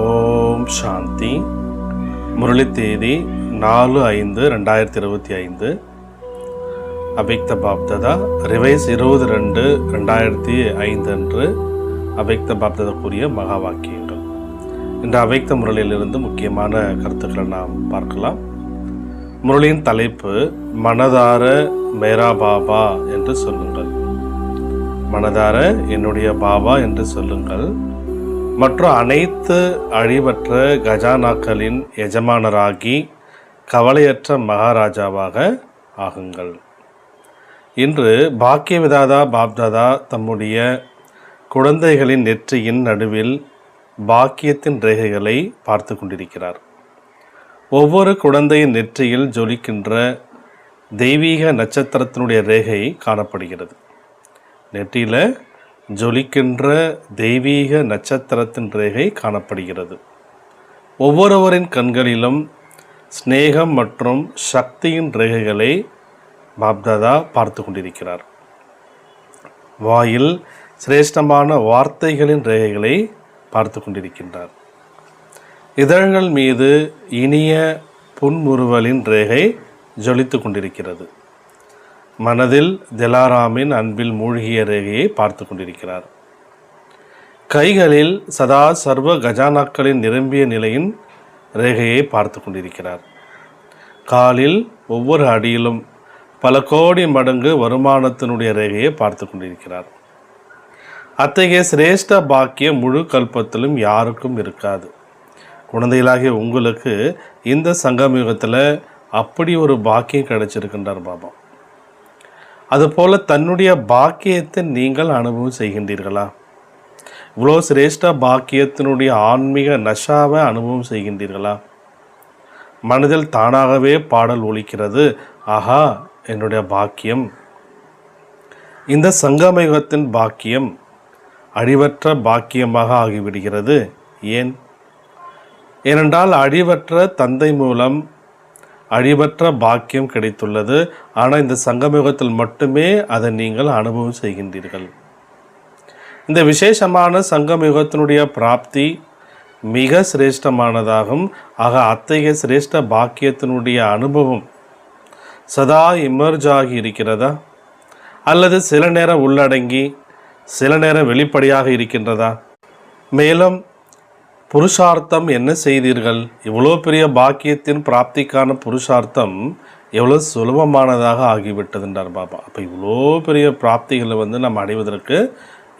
ஓம் சாந்தி. முரளி தேதி நாலு ஐந்து ரெண்டாயிரத்தி இருபத்தி ஐந்து. அபிக்த பாப்ததா ரிவைஸ் இருபது ரெண்டு ரெண்டாயிரத்தி ஐந்து அன்று அபிக்த பாப்ததாக்குரிய மகா வாக்கியங்கள். இந்த அவைக்த முரளியிலிருந்து முக்கியமான கருத்துக்களை நாம் பார்க்கலாம். முரளியின் தலைப்பு மனதார மேரா பாபா என்று சொல்லுங்கள். மனதார என்னுடைய பாபா என்று சொல்லுங்கள். மற்றும் அனைத்து அழிவற்ற கஜானாக்களின் எஜமானராகி கவலையற்ற மகாராஜாவாக ஆகுங்கள். இன்று பாக்கியவிதாதா பாப்தாதா தம்முடைய குழந்தைகளின் நெற்றியின் நடுவில் பாக்கியத்தின் ரேகைகளை பார்த்து கொண்டிருக்கிறார். ஒவ்வொரு குழந்தையின் நெற்றியில் ஜொலிக்கின்ற தெய்வீக நட்சத்திரத்தினுடைய ரேகை காணப்படுகிறது. நெற்றியில் ஜொலிக்கின்ற தெய்வீக நட்சத்திரத்தின் ரேகை காணப்படுகிறது. ஒவ்வொருவரின் கண்களிலும் ஸ்நேகம் மற்றும் சக்தியின் ரேகைகளை பாப்தாதா பார்த்து கொண்டிருக்கிறார். வாயில் சிரேஷ்டமான வார்த்தைகளின் ரேகைகளை பார்த்து கொண்டிருக்கின்றார். இதழ்கள் மீது இனிய புன்முறுவலின் ரேகை ஜொலித்து கொண்டிருக்கிறது. மனதில் தெலாராமின் அன்பில் மூழ்கிய ரேகையை பார்த்து கொண்டிருக்கிறார். கைகளில் சதா சர்வ கஜானாக்களின் நிரம்பிய நிலையின் ரேகையை பார்த்து கொண்டிருக்கிறார். காலில் ஒவ்வொரு அடியிலும் பல கோடி மடங்கு வருமானத்தினுடைய ரேகையை பார்த்து கொண்டிருக்கிறார். அத்தகைய சிரேஷ்ட பாக்கியம் முழு கல்பத்திலும் யாருக்கும் இருக்காது. குழந்தைகளாகிய உங்களுக்கு இந்த சங்கமயுகத்தில் அப்படி ஒரு பாக்கியம் கிடைச்சிருக்கின்றார் பாபா. அதுபோல தன்னுடைய பாக்கியத்தை நீங்கள் அனுபவம் செய்கின்றீர்களா? இவ்வளோ சிரேஷ்ட பாக்கியத்தினுடைய ஆன்மீக நஷாவை அனுபவம் செய்கின்றீர்களா? மனதில் தானாகவே பாடல் ஒலிக்கிறது ஆஹா என்னுடைய பாக்கியம். இந்த சங்கமயுகத்தின் பாக்கியம் அழிவற்ற பாக்கியமாக ஆகிவிடுகிறது. ஏன்? ஏனென்றால் அழிவற்ற தந்தை மூலம் அழிவற்ற பாக்கியம் கிடைத்துள்ளது. ஆனால் இந்த சங்கமயுகத்தில் மட்டுமே அதை நீங்கள் அனுபவம் செய்கின்றீர்கள். இந்த விசேஷமான சங்கமயுகத்தினுடைய பிராப்தி மிக சிரேஷ்டமானதாகும். ஆக அத்தகைய சிரேஷ்ட பாக்கியத்தினுடைய அனுபவம் சதா இமர்ஜ் ஆகி இருக்கிறதா? அல்லது சில நேரம் உள்ளடங்கி சில நேரம் வெளிப்படையாக இருக்கின்றதா? மேலும் புருஷார்த்தம் என்ன செய்தீர்கள்? இவ்வளோ பெரிய பாக்கியத்தின் பிராப்திக்கான புருஷார்த்தம் எவ்வளோ சுலபமானதாக ஆகிவிட்டதுன்றார் பாபா. அப்போ இவ்வளோ பெரிய பிராப்திகளை வந்து நம்ம அடைவதற்கு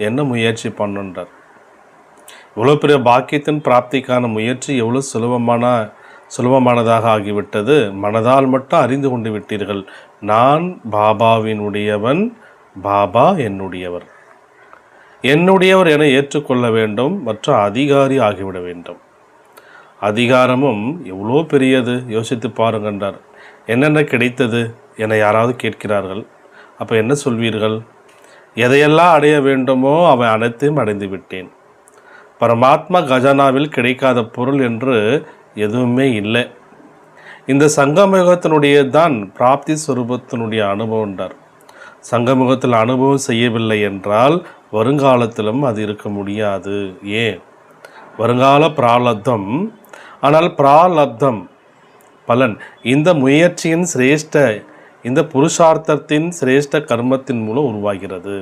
என்ன முயற்சி பண்ணுன்றார் இவ்வளோ பெரிய பாக்கியத்தின் பிராப்திக்கான முயற்சி எவ்வளோ சுலபமான சுலபமானதாக ஆகிவிட்டது? மனதால் மட்டும் அறிந்து கொண்டு விட்டீர்கள். நான் பாபாவினுடையவன் பாபா என்னுடையவர். என்னுடையவர் என ஏற்றுக்கொள்ள வேண்டும் மற்றும் அதிகாரி ஆகிவிட வேண்டும். அதிகாரமும் எவ்வளோ பெரியது? யோசித்து பாருங்கன்றார். என்னென்ன கிடைத்தது என யாராவது கேட்கிறார்கள். அப்போ என்ன சொல்வீர்கள்? எதையெல்லாம் அடைய வேண்டுமோ அவை அனைத்தையும் அடைந்து விட்டேன் பரமாத்மா கஜானாவில் கிடைக்காத பொருள் என்று எதுவுமே இல்லை. இந்த சங்கமுகத்தினுடைய தான் பிராப்தி ஸ்வரூபத்தினுடைய அனுபவம்ன்றார் சங்கமுகத்தில் அனுபவம் செய்யவில்லை என்றால் வருங்காலத்திலும் அது இருக்க முடியாது. ஏன் வருங்கால பிராலப்தம். ஆனால் பிராலப்தம் பலன். இந்த முயற்சியின் சிரேஷ்ட இந்த புருஷார்த்தத்தின் சிரேஷ்ட கர்மத்தின் மூலம் உருவாகிறது.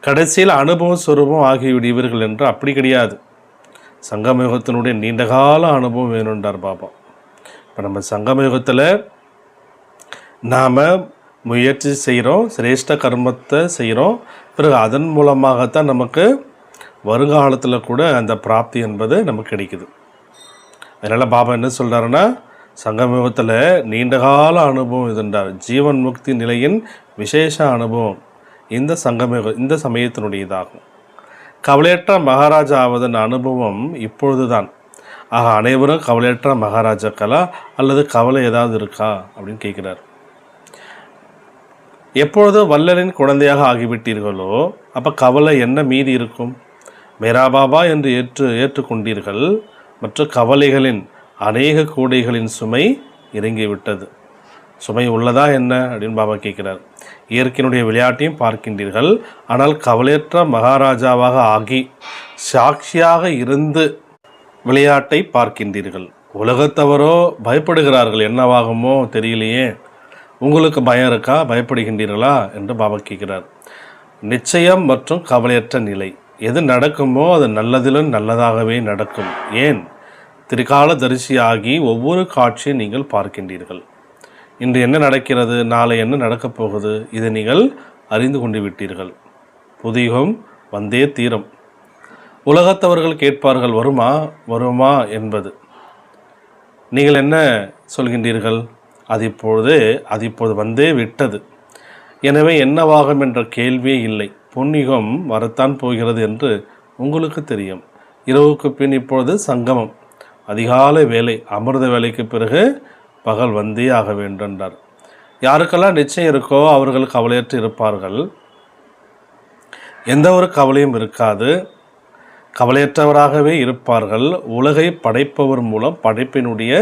கடைசியில் அனுபவம் சுரூபம் ஆகிவிடுவீர்கள் என்று அப்படி கிடையாது. சங்கமயுகத்தினுடைய நீண்டகால அனுபவம் வேணுன்றார் பாபா. இப்போ நம்ம சங்கமயுகத்தில் நாம் முயற்சி செய்கிறோம் சிரேஷ்ட கர்மத்தை செய்கிறோம் பிறகு அதன் மூலமாகத்தான் நமக்கு வருங்காலத்தில் கூட அந்த பிராப்தி என்பது நமக்கு கிடைக்குது. அதனால் பாபா என்ன சொல்கிறாருன்னா சங்கமயுகத்தில் நீண்டகால அனுபவம் இதுண்டார். ஜீவன் முக்தி நிலையின் விசேஷ அனுபவம் இந்த சங்கமயுக இந்த சமயத்தினுடையதாகும். கவலையற்ற மகாராஜா ஆவதன் அனுபவம் இப்பொழுது தான் ஆக அனைவரும் கவலையற்ற மகாராஜாக்களா அல்லது கவலை ஏதாவது இருக்கா அப்படின்னு கேட்குறாரு. எப்பொழுது வள்ளலின் குழந்தையாக ஆகிவிட்டீர்களோ அப்போ கவலை என்ன மீதி இருக்கும்? மேரா பாபா என்று ஏற்று ஏற்றுக்கொண்டீர்கள் மற்ற கவலைகளின் அநேக கூடைகளின் சுமை இறங்கிவிட்டது. சுமை உள்ளதா என்ன? அப்படின்னு பாபா கேட்கிறார். இயற்கையினுடைய விளையாட்டையும் பார்க்கின்றீர்கள் ஆனால் கவலையற்ற மகாராஜாவாக ஆகி சாட்சியாக இருந்து விளையாட்டை பார்க்கின்றீர்கள். உலகத்தவரோ பயப்படுகிறார்கள் என்னவாகுமோ தெரியலையே. உங்களுக்கு பயம் இருக்கா? பயப்படுகின்றீர்களா? என்று பாபா கேட்கிறார். நிச்சயம் மற்றும் கவலையற்ற நிலை. எது நடக்குமோ அது நல்லதிலும் நல்லதாகவே நடக்கும். ஏன்? திரிகால தரிசியாகி ஒவ்வொரு காட்சியை நீங்கள் பார்க்கின்றீர்கள். இன்று என்ன நடக்கிறது? நாளை என்ன நடக்கப் போகுது? இதை நீங்கள் அறிந்து கொண்டு விட்டீர்கள். புதிகம் வந்தே தீரம். உலகத்தவர்கள் கேட்பார்கள் வருமா? வருமா? என்பது. நீங்கள் என்ன சொல்கின்றீர்கள்? அது இப்பொழுது அது இப்போது வந்தே விட்டது. எனவே என்னவாகும் என்ற கேள்வியே இல்லை. புன்னிகம் வரத்தான் போகிறது என்று உங்களுக்கு தெரியும். இரவுக்கு பின் இப்பொழுது சங்கமம். அதிகாலை வேலை அமிர்த வேலைக்கு பிறகு பகல் வந்தே ஆக வேண்டும் என்றார் யாருக்கெல்லாம் நிச்சயம் இருக்கோ அவர்கள் கவலையற்று இருப்பார்கள். எந்த ஒரு கவலையும் இருக்காது. கவலையற்றவராகவே இருப்பார்கள். உலகை படைப்பவர் மூலம் படைப்பினுடைய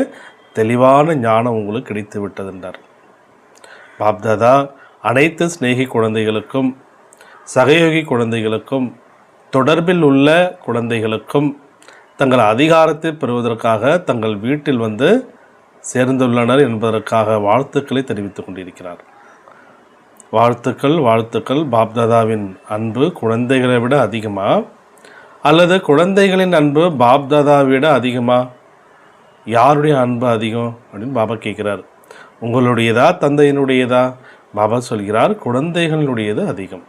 தெளிவான ஞானம் உங்களுக்கு கிடைத்து விட்டதென்றார் பாப்தாதா அனைத்து சிநேகி குழந்தைகளுக்கும் சகயோகி குழந்தைகளுக்கும் தொடர்பில் உள்ள குழந்தைகளுக்கும் தங்கள் அதிகாரத்தை பெறுவதற்காக தங்கள் வீட்டில் வந்து சேர்ந்துள்ளனர் என்பதற்காக வாழ்த்துக்களை தெரிவித்துக் கொண்டிருக்கிறார். வாழ்த்துக்கள் வாழ்த்துக்கள். பாப்தாதாவின் அன்பு குழந்தைகளை விட அதிகமாக அல்லது குழந்தைகளின் அன்பு பாப்தாதாவை விட அதிகமாக யாருடைய அன்பு அதிகம் அப்படின்னு பாபா கேட்குறாரு உங்களுடையதா தந்தையினுடையதா? பாபா சொல்கிறார் குழந்தைகளுடையது அதிகம்.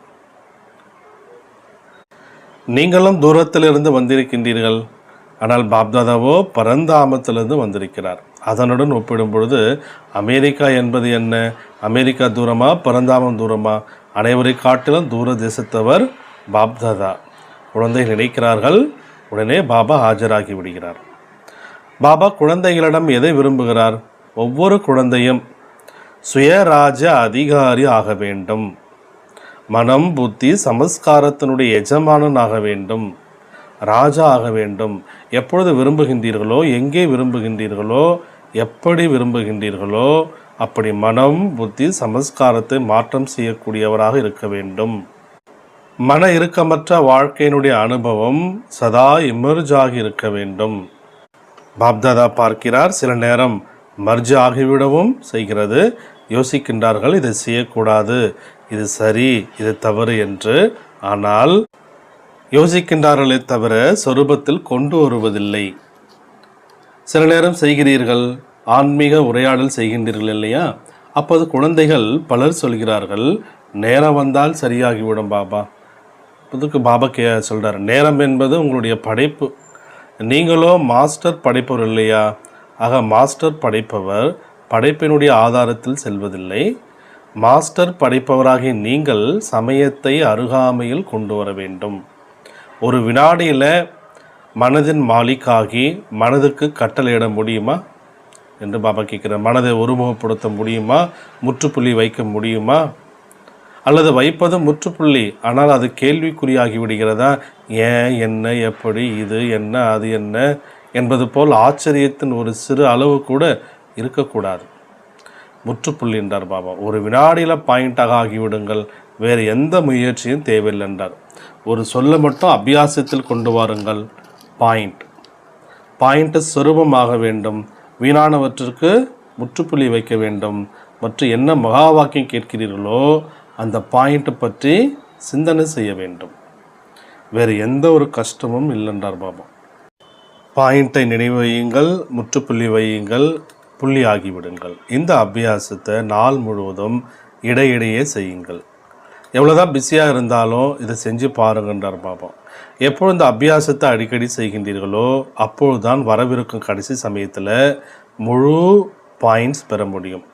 நீங்களும் தூரத்திலிருந்து வந்திருக்கின்றீர்கள். ஆனால் பாப்தாதாவோ பரந்தாமத்திலிருந்து வந்திருக்கிறார். அதனுடன் ஒப்பிடும் பொழுது அமெரிக்கா என்பது என்ன? அமெரிக்கா தூரமா பரந்தாமம் தூரமா? அனைவரை காட்டிலும் தூர தேசத்தவர் பாப்தாதா. குழந்தை நினைக்கிறார்கள் உடனே பாபா ஆஜராகி விடுகிறார். பாபா குழந்தைகளிடம் எதை விரும்புகிறார்? ஒவ்வொரு குழந்தையும் சுயராஜ அதிகாரி ஆக வேண்டும். மனம் புத்தி சமஸ்காரத்தினுடைய எஜமானன் ஆக வேண்டும். ராஜா ஆக வேண்டும். எப்பொழுது விரும்புகின்றீர்களோ எங்கே விரும்புகின்றீர்களோ எப்படி விரும்புகின்றீர்களோ அப்படி மனம் புத்தி சமஸ்காரத்தை மாற்றம் செய்யக்கூடியவராக இருக்க வேண்டும். மன இறுக்கமற்ற வாழ்க்கையினுடைய அனுபவம் சதா இமர்ஜாகி இருக்க வேண்டும். பாப்தாதா பார்க்கிறார். சில நேரம் மர்ஜ் ஆகிவிடவும் செய்கிறது. யோசிக்கின்றார்கள் இதை செய்யக்கூடாது இது சரி இது தவறு என்று. ஆனால் யோசிக்கின்றார்களே தவிர சொரூபத்தில் கொண்டு வருவதில்லை. சில நேரம் செய்கிறீர்கள் ஆன்மீக உரையாடல் செய்கின்றீர்கள் இல்லையா? அப்போது குழந்தைகள் பலர் சொல்கிறார்கள் நேரம் வந்தால் சரியாகிவிடும் பாபா. இதுக்கு பாபா கே சொல்கிறார் நேரம் என்பது உங்களுடைய படைப்பு நீங்களோ மாஸ்டர் படைப்பவர் இல்லையா? ஆக மாஸ்டர் படைப்பவர் படைப்பினுடைய ஆதாரத்தில் செல்வதில்லை. மாஸ்டர் படைப்பவராகிய நீங்கள் சமயத்தை அருகாமையில் கொண்டு வர வேண்டும். ஒரு வினாடியில் மனதின் மாலிக்காகி மனதுக்கு கட்டளையிட முடியுமா? என்று பாபா கேட்குறார். மனதை ஒருமுகப்படுத்த முடியுமா? முற்றுப்புள்ளி வைக்க முடியுமா? அல்லது வைப்பது முற்றுப்புள்ளி. ஆனால் அது கேள்விக்குறியாகி விடுகிறதா? ஏன் என்ன எப்படி இது என்ன அது என்ன என்பது போல் ஆச்சரியத்தின் ஒரு சிறு அளவு கூட இருக்கக்கூடாது. முற்றுப்புள்ளி என்றார் பாபா. ஒரு வினாடியில் பாயிண்டாக ஆகிவிடுங்கள். வேறு எந்த முயற்சியும் தேவையில்லை என்றார். ஒரு சொல்ல மட்டும் அபியாசத்தில் கொண்டு வாருங்கள். பாயிண்ட் பாயிண்ட்டு சொரூபமாக வேண்டும். வீணானவற்றிற்கு முற்றுப்புள்ளி வைக்க வேண்டும். மற்றும் என்ன மகா வாக்கியம் கேட்கிறீர்களோ அந்த பாயிண்ட் பற்றி சிந்தனை செய்ய வேண்டும். வேறு எந்த ஒரு கஷ்டமும் இல்லைன்றார் பாபா. பாயிண்ட்டை நினைவு வையுங்கள் முற்றுப்புள்ளி வையுங்கள் புள்ளி ஆகிவிடுங்கள். இந்த அபியாசத்தை நாள் முழுவதும் இடையிடையே செய்யுங்கள். எவ்வளோதான் பிஸியாக இருந்தாலும் இதை செஞ்சு பாருங்கன்றார் பாபா. எப்பொழுது இந்த அபியாசத்தை அடிக்கடி செய்கின்றீர்களோ அப்பொழுதுதான் வரவிருக்கும் கடைசி சமயத்தில் முழு பாயிண்ட்ஸ் பெற முடியும்.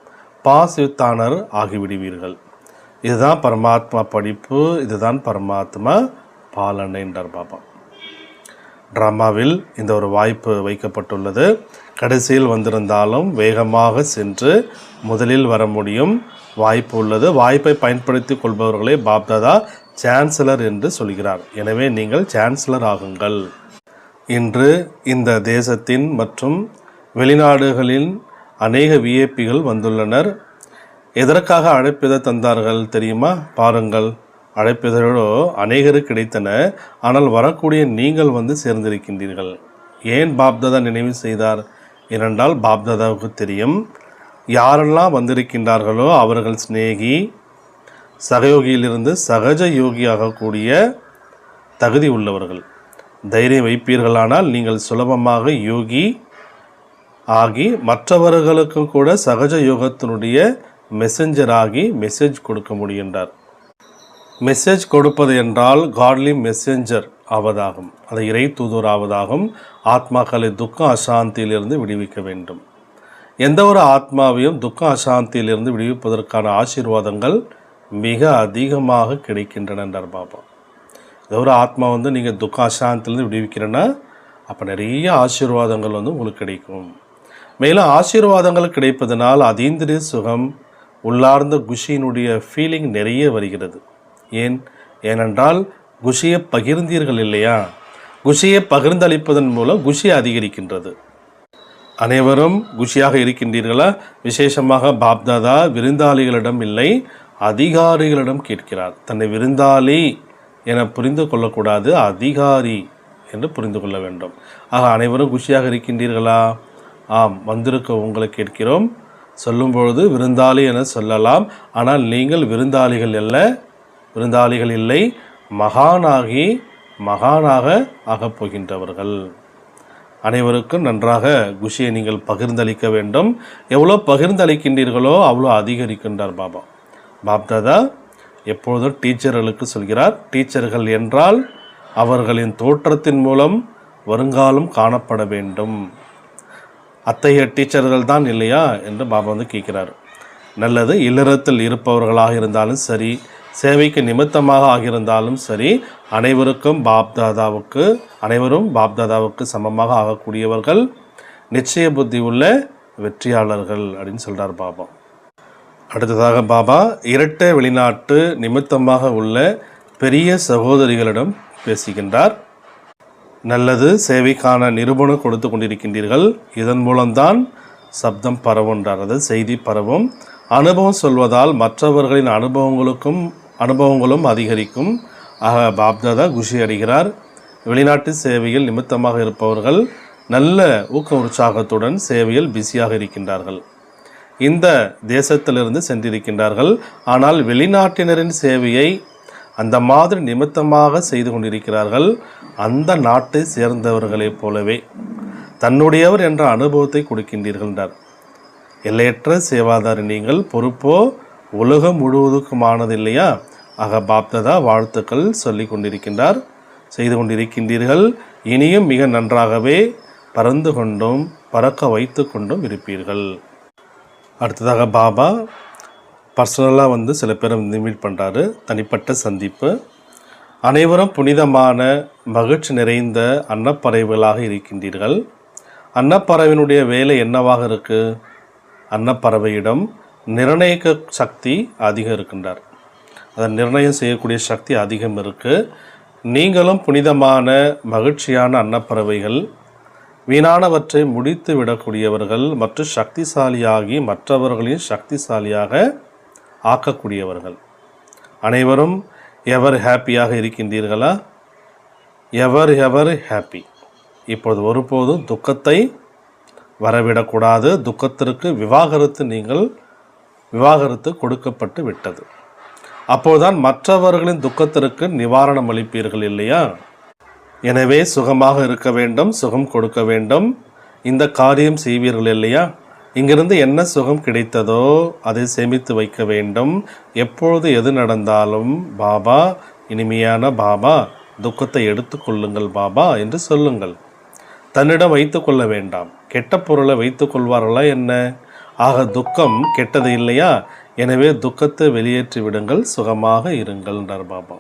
பாஸ் ஆகிவிடுவீர்கள். இதுதான் பரமாத்மா படிப்பு இதுதான் பரமாத்மா பாலனை என்றார் பாபா. ட்ராமாவில் இந்த ஒரு வாய்ப்பு வைக்கப்பட்டுள்ளது. கடைசியில் வந்திருந்தாலும் வேகமாக சென்று முதலில் வர முடியும் வாய்ப்பு உள்ளது. வாய்ப்பை பயன்படுத்தி கொள்பவர்களே பாப்தாதா சான்சலர் என்று சொல்கிறார். எனவே நீங்கள் சான்சலர் ஆகுங்கள். இன்று இந்த தேசத்தின் மற்றும் வெளிநாடுகளின் அநேக விஐபிகள் வந்துள்ளனர். எதற்காக அழைப்பிதழ் தந்தார்கள் தெரியுமா? பாருங்கள். அழைப்பிதழோ அநேகருக்கு கிடைத்தன. ஆனால் வரக்கூடிய நீங்கள் வந்து சேர்ந்திருக்கின்றீர்கள். ஏன் பாப்தாதா நினைவு செய்தார்? ஏனென்றால் பாப்தாதாவுக்கு தெரியும். யாரெல்லாம் வந்திருக்கின்றார்களோ அவர்கள் சிநேகி சகயோகியிலிருந்து சகஜ யோகி ஆகக்கூடிய தகுதி உள்ளவர்கள். தைரியம் வைப்பீர்களானால் நீங்கள் சுலபமாக யோகி ஆகி மற்றவர்களுக்கும் கூட சகஜ யோகத்தினுடைய மெசஞ்சர் ஆகி மெசேஜ் கொடுக்க முடிகின்றார். மெசேஜ் கொடுப்பது என்றால் காட்லி மெசேஞ்சர் ஆவதாகும். அதை இறை தூதர் ஆவதாகும். ஆத்மாக்களை துக்க அசாந்தியிலிருந்து விடுவிக்க வேண்டும். எந்த ஒரு ஆத்மாவையும் துக்க அசாந்தியிலிருந்து விடுவிப்பதற்கான ஆசீர்வாதங்கள் மிக அதிகமாக கிடைக்கின்றன என்றார் பாபா. ஏதோ ஒரு ஆத்மா வந்து நீங்கள் துக்க அசாந்திலேருந்து விடுவிக்கிறேன்னா அப்போ நிறைய ஆசீர்வாதங்கள் வந்து உங்களுக்கு கிடைக்கும். மேலும் ஆசீர்வாதங்கள் கிடைப்பதனால் அதீந்திரிய சுகம் உள்ளார்ந்த குஷியினுடைய ஃபீலிங் நிறைய வருகிறது. ஏன்? ஏனென்றால் குஷியை பகிர்ந்தீர்கள் இல்லையா? குஷியை பகிர்ந்தளிப்பதன் மூலம் குஷி அதிகரிக்கின்றது. அனைவரும் குஷியாக இருக்கின்றீர்களா? விசேஷமாக பாப்தாதா விருந்தாளிகளிடம் இல்லை அதிகாரிகளிடம் கேட்கிறார். தன்னை விருந்தாளி என புரிந்து கொள்ளக்கூடாது அதிகாரி என்று புரிந்து கொள்ள வேண்டும். ஆக அனைவரும் குஷியாக இருக்கின்றீர்களா? ஆம் வந்திருக்க உங்களை கேட்கிறோம். சொல்லும்பொழுது விருந்தாளி என சொல்லலாம். ஆனால் நீங்கள் விருந்தாளிகள் அல்ல. விருந்தாளிகள் இல்லை. மகானாகி மகானாக ஆகப் போகின்றவர்கள் அனைவருக்கும் நன்றாக குஷியை நீங்கள் பகிர்ந்தளிக்க வேண்டும். எவ்வளோ பகிர்ந்தளிக்கின்றீர்களோ அவ்வளோ அதிகரிக்கின்றார் பாபா. பாப்தாதா எப்பொழுதும் டீச்சர்களுக்கு சொல்கிறார் டீச்சர்கள் என்றால் அவர்களின் தோற்றத்தின் மூலம் வருங்காலம் காணப்பட வேண்டும். அத்தகைய டீச்சர்கள் தான் இல்லையா என்று பாபா வந்து கேட்கிறார். நல்லது இல்லறத்தில் இருப்பவர்களாக இருந்தாலும் சரி சேவைக்கு நிமித்தமாக ஆகியிருந்தாலும் சரி அனைவருக்கும் பாப்தாதாவுக்கு அனைவரும் பாப்தாதாவுக்கு சமமாக ஆகக்கூடியவர்கள் நிச்சய புத்தி உள்ள வெற்றியாளர்கள் அப்படின்னு சொல்கிறார் பாபா. அடுத்ததாக பாபா இரட்டை வெளிநாட்டு நிமித்தமாக உள்ள பெரிய சகோதரிகளிடம் பேசுகின்றார். நல்லது சேவைக்கான நிரூபணம் கொடுத்து கொண்டிருக்கின்றீர்கள். இதன் மூலம்தான் சப்தம் பரவுன்றது செய்தி பரவும். அனுபவம் சொல்வதால் மற்றவர்களின் அனுபவங்களுக்கும் அனுபவங்களும் அதிகரிக்கும். ஆக பாப்தாதா குஷி அடைகிறார். வெளிநாட்டு சேவையில் நிமித்தமாக இருப்பவர்கள் நல்ல ஊக்க உற்சாகத்துடன் சேவையில் பிஸியாக இருக்கின்றார்கள். இந்த தேசத்திலிருந்து சென்றிருக்கின்றார்கள். ஆனால் வெளிநாட்டினரின் சேவையை அந்த மாதிரி நிமித்தமாக செய்து கொண்டிருக்கிறார்கள் அந்த நாட்டை சேர்ந்தவர்களைப் போலவே. தன்னுடையவர் என்ற அனுபவத்தை கொடுக்கின்றீர்கள் என்றார் எல்லையற்ற சேவாதாரி நீங்கள் பொறுப்போ உலகம் முழுவதுக்குமானது இல்லையா ஆக பாப்ததா வாழ்த்துக்கள் சொல்லி கொண்டிருக்கின்றார். செய்து கொண்டிருக்கின்றீர்கள். இனியும் மிக நன்றாகவே பறந்து கொண்டும் பறக்க வைத்து கொண்டும் இருப்பீர்கள். அடுத்ததாக பாபா பர்சனலாக வந்து சில பேரை மீட் பண்ணுறாரு தனிப்பட்ட சந்திப்பு. அனைவரும் புனிதமான மகிழ்ச்சி நிறைந்த அன்னப்பறவைகளாக இருக்கின்றீர்கள். அன்னப்பறவையினுடைய வேலை என்னவாக இருக்குது அன்னப்பறவையிடம் நிர்ணயிக்க சக்தி அதிகம் இருக்கின்றார். அதை நிர்ணயம் செய்யக்கூடிய சக்தி அதிகம் இருக்குது நீங்களும் புனிதமான மகிழ்ச்சியான அன்னப்பறவைகள் வீணானவற்றை முடித்து விடக்கூடியவர்கள் மற்றும் சக்திசாலியாகி மற்றவர்களையும் சக்திசாலியாக ஆக்கக்கூடியவர்கள். அனைவரும் எவர் ஹாப்பியாக இருக்கின்றீர்களா? Ever ever happy? இப்பொழுது ஒருபோதும் துக்கத்தை வரவிடக்கூடாது. துக்கத்திற்கு விவாகரத்து நீங்கள் விவாகரத்து கொடுக்கப்பட்டு விட்டது. அப்போதுதான் மற்றவர்களின் துக்கத்திற்கு நிவாரணம் அளிப்பீர்கள் இல்லையா? எனவே சுகமாக இருக்க வேண்டும் சுகம் கொடுக்க வேண்டும். இந்த காரியம் செய்வீர்கள் இல்லையா? இங்கிருந்து என்ன சுகம் கிடைத்ததோ அதை சேமித்து வைக்க வேண்டும். எப்பொழுது எது நடந்தாலும் பாபா இனிமையான பாபா துக்கத்தை எடுத்துக்கொள்ளுங்கள் பாபா என்று சொல்லுங்கள். தன்னிடம் வைத்து கொள்ள வேண்டாம். கெட்ட பொருளை வைத்து கொள்வார்களா என்ன? ஆக துக்கம் கெட்டது இல்லையா? எனவே துக்கத்தை வெளியேற்றி விடுங்கள் சுகமாக இருங்கள் என்றார் பாபா.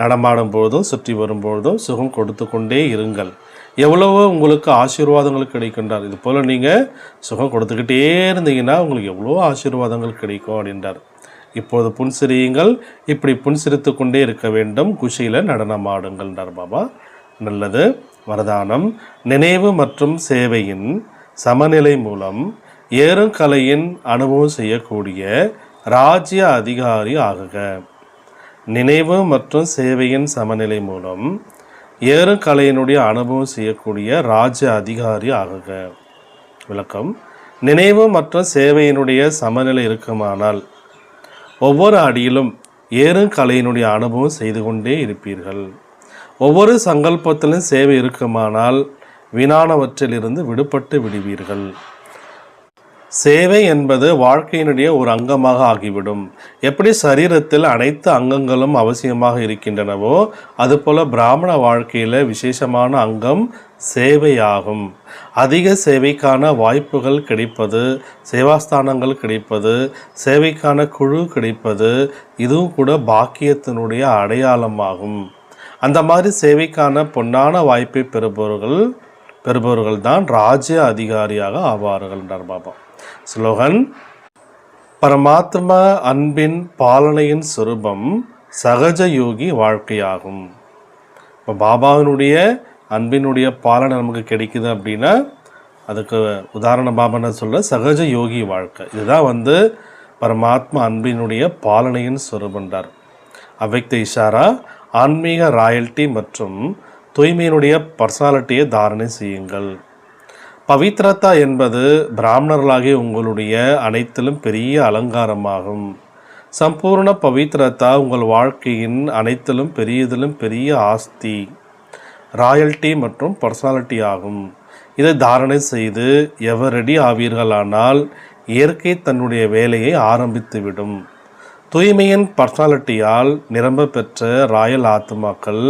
நடமாடும் பொழுதும் சுற்றி வரும்பொழுதும் சுகம் கொடுத்து கொண்டே இருங்கள். எவ்வளவோ உங்களுக்கு ஆசீர்வாதங்கள் கிடைக்கின்றார். இது போல் நீங்கள் சுகம் கொடுத்துக்கிட்டே இருந்தீங்கன்னா உங்களுக்கு எவ்வளோ ஆசீர்வாதங்கள் கிடைக்கும் அப்படின்றார். இப்போது புன்சிரியுங்கள். இப்படி புன்சிரித்து கொண்டே இருக்க வேண்டும். குஷியில் நடனமாடுங்கள்ன்றார் பாபா. நல்லது. வரதானம். நினைவு மற்றும் சேவையின் சமநிலை மூலம் ஏறும் கலையின் அனுபவம் செய்யக்கூடிய ராஜ்ய அதிகாரி ஆகுக. நினைவு மற்றும் சேவையின் சமநிலை மூலம் ஏறுகலையினுடைய அனுபவம் செய்யக்கூடிய ராஜ அதிகாரி ஆகுக. விளக்கம். நினைவு மற்றும் சேவையினுடைய சமநிலை இருக்குமானால் ஒவ்வொரு அடியிலும் ஏறும் கலையினுடைய அனுபவம் செய்து கொண்டே இருப்பீர்கள். ஒவ்வொரு சங்கல்பத்திலும் சேவை இருக்குமானால் வீணானவற்றிலிருந்து விடுபட்டு விடுவீர்கள். சேவை என்பது வாழ்க்கையினுடைய ஒரு அங்கமாக ஆகிவிடும். எப்படி சரீரத்தில் அனைத்து அங்கங்களும் அவசியமாக இருக்கின்றனவோ அதுபோல பிராமண வாழ்க்கையில் விசேஷமான அங்கம் சேவையாகும். அதிக சேவைக்கான வாய்ப்புகள் கிடைப்பது சேவாஸ்தானங்கள் கிடைப்பது சேவைக்கான குழு கிடைப்பது இதுவும் கூட பாக்கியத்தினுடைய அடையாளமாகும். அந்த மாதிரி சேவைக்கான பொன்னான வாய்ப்பை பெறுபவர்கள் பெறுபவர்கள் தான் ராஜ்ய அதிகாரியாக ஆவார்கள் என்றார் பாபா. ஸ்லோகன் பரமாத்ம அன்பின் பாலனையின் சுரூபம் சகஜ யோகி வாழ்க்கையாகும். இப்போ பாபாவினுடைய அன்பினுடைய பாலனை நமக்கு கிடைக்குது அப்படின்னா அதுக்கு உதாரண பாபா சொல்ல சகஜ யோகி வாழ்க்கை. இதுதான் வந்து பரமாத்மா அன்பினுடைய பாலனையின் சுரூபன்றார் அவ்வக்த இஷாரா ஆன்மீக ராயல்ட்டி மற்றும் தூய்மையினுடைய பர்சனாலிட்டியை தாரணை செய்யுங்கள். பவித்ரதா என்பது பிராமணர்களாகிய உங்களுடைய அனைத்திலும் பெரிய அலங்காரமாகும். சம்பூர்ண பவித்ரதா உங்கள் வாழ்க்கையின் அனைத்திலும் பெரியதிலும் பெரிய ஆஸ்தி ராயல்ட்டி மற்றும் பர்சனாலிட்டி ஆகும். இதை தாரணை செய்து எவரெடி ஆவீர்களானால் இயற்கை தன்னுடைய வேலையை ஆரம்பித்துவிடும். தூய்மையின் பர்சனாலிட்டியால் நிரம்ப பெற்ற ராயல் ஆத்மாக்கள்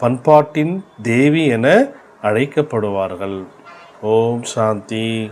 பண்பாட்டின் தேவி என அழைக்கப்படுவார்கள். ஓம் சாந்தி.